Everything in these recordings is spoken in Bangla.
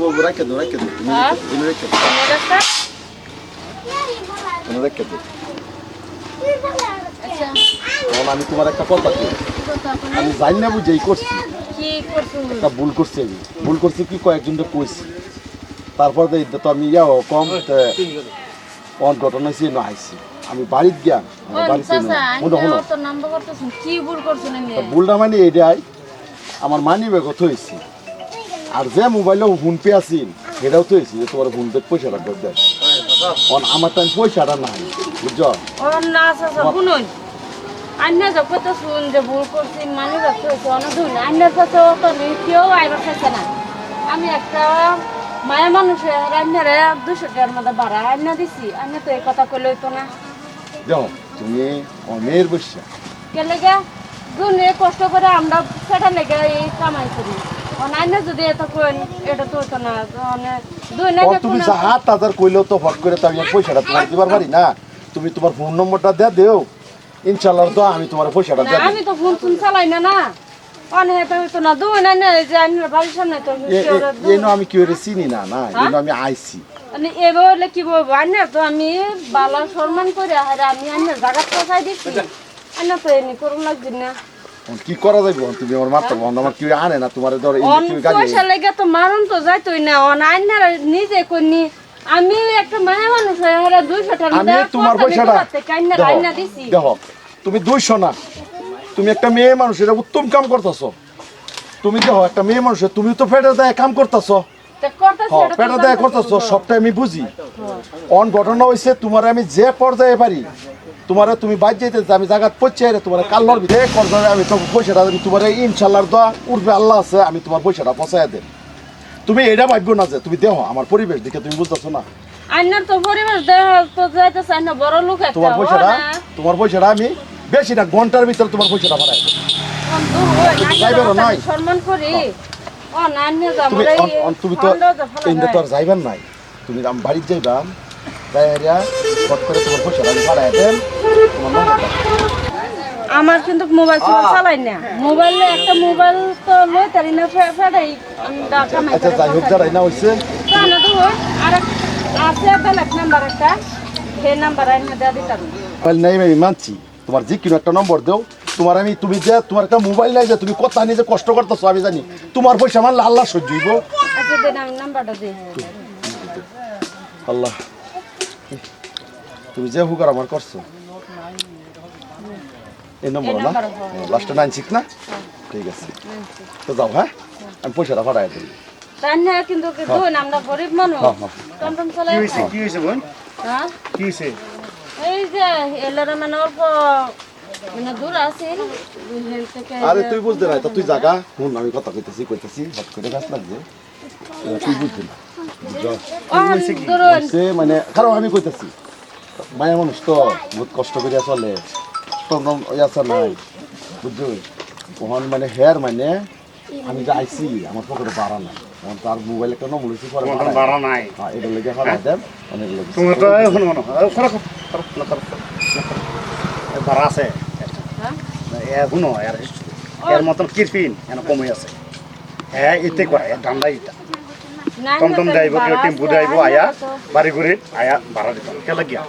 বাবু রাখে দাও রাখে দাও? এনে রেখে দাও? এনে রেখে দাও আমি তোমার একটা কথা আপনি? আমি জানি না বুঝেই করছি। কি করছ? একটা ভুল করছি আমি। ভুল করছি কি? কয়েকজনকে কইছি। তারপর তো তো আমি ইয়াও কম অন ঘটনা হয়েছে না আইছি আমি বাড়িতে গিয়া? ভুলটা মানে এটাই আমার মানি ব্যাগ থইছি। আর যে মোবাইলে ফোন পে আছিল সেটাও থইছি যে তোমার ফোন পে করে দেয় কারণ আমার টাইম পয়সাটা নাই বুঝছ না, চাচা, শুনুন। আইনা যা ভুল করছি, মানি ধুন। চাচা অত কেউ আইবার না। আমি একটা মায়া মানুষের দুশো টাকার মধ্যে বাড়া দিছি তো এই কথা কইলে না দেখো তুমি দুনে কষ্ট করে আমরা সেটা লেগে এই কামাই করি অনান্য যদি এত কোন এটা তো হতো না। মানে দুই ও তুমি হাত হাজার কইলেও তো হট করে তো আমি পয়সাটা তোমার দিবার পারি না। তুমি তোমার ফোন নম্বরটা দেয়া দেও। ইনশাল্লাহ তো আমি তোমার পয়সাটা না আমি তো ফোন ফোন চালাই না না। না। আমি বাড়ির সামনে তো এই আমি কি করে চিনি না না এই আমি আইছি। মানে এবার হলে কি বলব আইনে তো আমি বালা সম্মান করে হারে আমি আইনের জায়গা পৌঁছাই দিচ্ছি আইনা তো এনে করুন লাগছি না। কি করা যাবে তুমি আমার মারতে বন্ধ আমার কি আনে না তোমার ধর অন গাড়ি পয়সা লেগে তো মারুন তো যাইতোই না অন আইনার নিজে কইনি। আমি একটা মায়া মানুষ হয়ে হারা দুইশো টাকা আমি তোমার পয়সাটা কাইনা দেখো, দিছি। দেখো তুমি দুইশো না তুমি একটা মেয়ে মানুষ এটা উত্তম কাম করতেছো। তুমি দেখো একটা মেয়ে মানুষ তুমি তো পেটে দেয় কাম করতেছো। হ্যাঁ পেটে করতাছি? সবটাই আমি বুঝি। অন ঘটনা হয়েছে তোমার আমি যে পর্যায়ে পারি তোমার তুমি বাদ যেতে আমি জায়গাত পড়ছে রে তোমার কাল্লর ভিতরে করবে আমি তো পয়সাটা আমি তোমার ইনশাল্লাহর দোয়া উঠবে আল্লাহ আছে আমি তোমার পয়সাটা পচাই দেব। তুমি এটা ভাগ্য না যে তুমি দেহ আমার পরিবেশ দেখে তুমি বুঝতেছো না। আইনার তো পরিবার দেহ তো যাইতেছে আইনা বড় লোক একটা তোমার পয়সাটা তোমার পয়সাটা আমি বেশি না ঘণ্টার ভিতরে তোমার পয়সাটা বাড়াই দেব। সম্মান করি ও না আইনে যা তুমি তুমি তো এইটা তো আর যাইবেন নাই। তুমি আম বাড়িতে যাইবা যাই হারিয়া ফট করে তোমার পয়সাটা আমি বাড়াই দেন তোমার আমার কিন্তু মোবাইল ছোট চালাই না। মোবাইলে একটা মোবাইল তো লই তারি না ফে- ফেরাই আমরা কামাই আচ্ছা যাই হোক যারাই না তো আর আছে বেলেগ নাম্বার একটা সেই নাম্বার আইনা দিতাম। মোবাইল নাই আমি মানছি। তোমার যে কোনো একটা নম্বর দেও। তোমার আমি তুমি যে তোমার একটা মোবাইল নাই যে তুমি কথা নিয়ে যে কষ্ট করতেছো আমি জানি। তোমার পয়সা মানলে আল্লাহ সহ্য হইব। আচ্ছা আল্লাহ। তুমি যে হুকার আমার করছ। এই নম্বর না? হ্যাঁ। লাস্টে নাইন সিক্স না? ঠিক আছে। তো যাও হ্যাঁ? আমি পয়সাটা পাঠাই দিই। কিন্তু কি আমরা গরিব মানুষ। হ্যাঁ, হ্যাঁ। কি হয়েছে কি হয়েছে বোন? হ্যাঁ? কি হয়েছে? এই যে এলারা মানে অল্প মানে আরে তুই বুঝতে তো তুই জাগা শুন আমি কথা কইতেছি কইতেছি হট করে গাছ লাগছে। তুই বুঝবি না। মানে কারণ আমি কইতেছি। মায়া মানুষ তো বহুত কষ্ট করে চলে। টমটম আছে নাই বুঝছ? ওখান মানে হেয়ার মানে আমি যে আইছি আমার পকেটে বাড়া নাই। আমার তার মোবাইল একটা নম্বর হয়েছে পরে তোমার বাড়াই। বাড়া নাই। হ্যাঁ এটা লেগে দেন অনেক বাড়া আছে। এখনও এর এর মতন কিরপিন এন কমই আছে। হ্যাঁ এতে করে ঠান্ডা না টমটম যাইব কেউ টেম্পু যাইব আয়া বাড়ি ঘুরে আয়া ভাড়া দিতাম কে লাগিয়া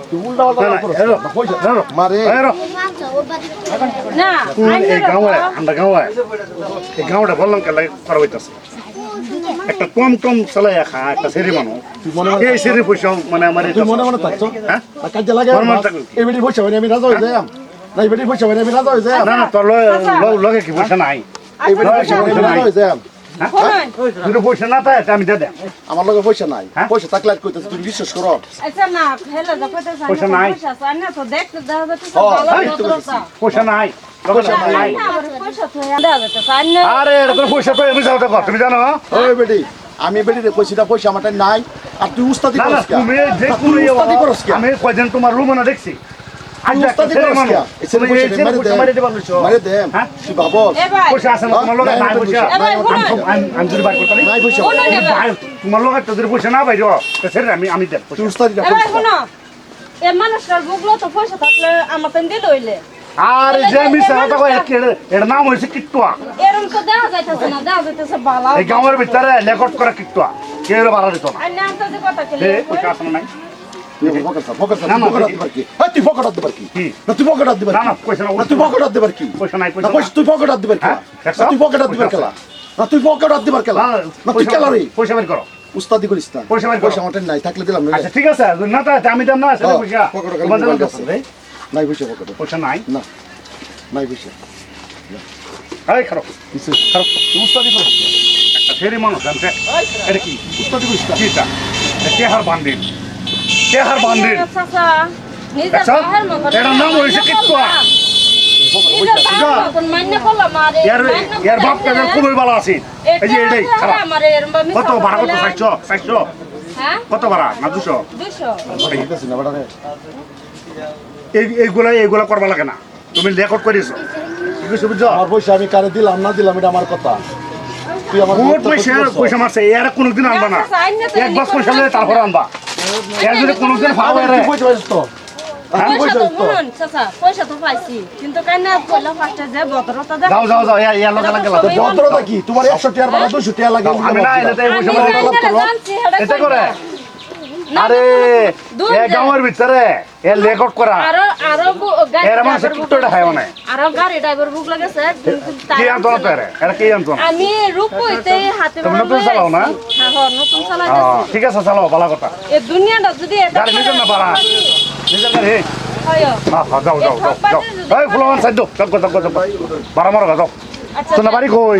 এই গাঁয়ে আমরা গাঁয়ে এই গাঁওটা বললাম কে লাগে করা হইতাছে। একটা কম টম চালাই খা একটা সেরি মানুষ তুই মনে মনে এই সেরি পয়সা মানে আমার মনে মনে থাকছো? হ্যাঁ? কাজে লাগে এই বেটি পয়সা আমি রাজা হয়ে যাই না এই বেটি পয়সা আমি রাজা হয়ে যাই না না তোর লগে- লগে কি পয়সা নাই? এই বেটি পয়সা হয়ে? শুনুন যদি পয়সা না থাকে আমি দিয়ে দেন আমার লগে পয়সা নাই। হ্যাঁ? পয়সা থাকলে আর কইতেছ তুমি বিশ্বাস করো। আচ্ছা না হেলে যা কইতে পয়সা নাই। পয়সা না তো দেখতে তো পয়সা আরে পয়সা তো এমনি যাও দেখো তুমি জানো? ওই বেটি আমি বেটি না পয়সা আমারটা নাই আর তুই উস্তাদি না না করস কি? তুমি যে তুই কোনো উস্তাদি করস কি? আমি কয়দিন তোমার রুম না দেখছি? তোমার পয়সা আমি আমি ভাই। তোমার পয়সা না বাইরো আমি আমি মানুষটার বুকলো তো পয়সা থাকলে আমার দিল হইলে। আর যে কয় এর- এর নাম হইছে কিট্টুয়া। এরম তো দেখা যাইতেছে না দেখা যাইতেছে বালা। এই গাঁয়ের ভিতরে রেকর্ড করা কিট্টুয়া। কেউ ভাড়া দিত না? আইনা তো কথা খেলে এ পয়সা নাই। তুই ফকর স্যার, ফকর না, তুই না, ফকর হাত কি? হ্যাঁ, তুই ফকর হাত দিবার কি? কি? না, তুই পয়সা না, না, তুই কি? পয়সা নাই, পয়সা না, তুই দিবার হ্যাঁ, দেখছ? না, তুই হাত দিবার খেলা? না, তুই খেলা রে? পয়সা বের করো উস্তাদি করিস না। পয়সা বের পয়সা আমার নাই, থাকলে দিলাম না আচ্ছা ঠিক আছে না তো আমি দাম না সেটা পয়সা পকেটে আছে। রে নাই পয়সা পকেটে। পয়সা নাই না, নাই পয়সা। এই খারাপ খারাপ। উস্তাদি করিস একটা ফেরি মানুষ জানছে এটা কি উস্তাদি করিস। কি এটা কেহার বান্ডিল কেহার বান্ডিল? মতন এটার নাম হয়েছে কিটকুয়া। খুবই ভালো আছে। এই যে এটাই এটা খারাপ আমার এরম বা মিথ্যা কত ভাড়া কত বললাম। চারশো চারশো হ্যাঁ? কত ভাড়া? না দুশো? এইগুলা এইগুলা করবা লাগে না। তুমি রেকর্ড করেছ আমার পয়সা আমি কারে দিলাম না দিলাম এটা আমার কথা। তুই আমার পয়সা মারছে এর কোনোদিন আনবা না। আচ্ছা, এক বাস পয়সা। তারপরে আনবা। কোনোদিন পয়সা পাইছিস তো? হ্যাঁ? যাও যাও যাও ইয়া ইয়া লগা ভদ্রতা কি তোমার একশো টিয়ার বাড়া দুশো টিয়া লাগে আমি না এলে তো এই আমি পয়সা মারি না এটা জানছি, এটা এটা কই করে না। না, আরে। গাঁয়ের ভিতরে এ রেকর্ড করা। আরও আরও এর মানে। আরও গাড়ি ড্রাইভার বুক লাগেছে কিন্তু কি আনতো না। তো এরে? কি আনতো? না আমি রূপইতে হাতে তুমি নতুন চালাও না? হ্যাঁ হ্যাঁ নতুন চালাই ঠিক আছে চালাও ভালো কথা। এই দুনিয়াটা যদি এটা গাড়ি নিজের না পারা নিজের গাড়ি হয়। হ্যাঁ হ্যাঁ যাও যাও যাও যাও। এই ফুলবান সাইড দাও যাও যাও যাও। বারা মারো যাও। আচ্ছা বাড়ি কই?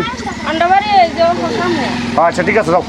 আন্ডাবারে যে সামনে। আচ্ছা ঠিক আছে যাও।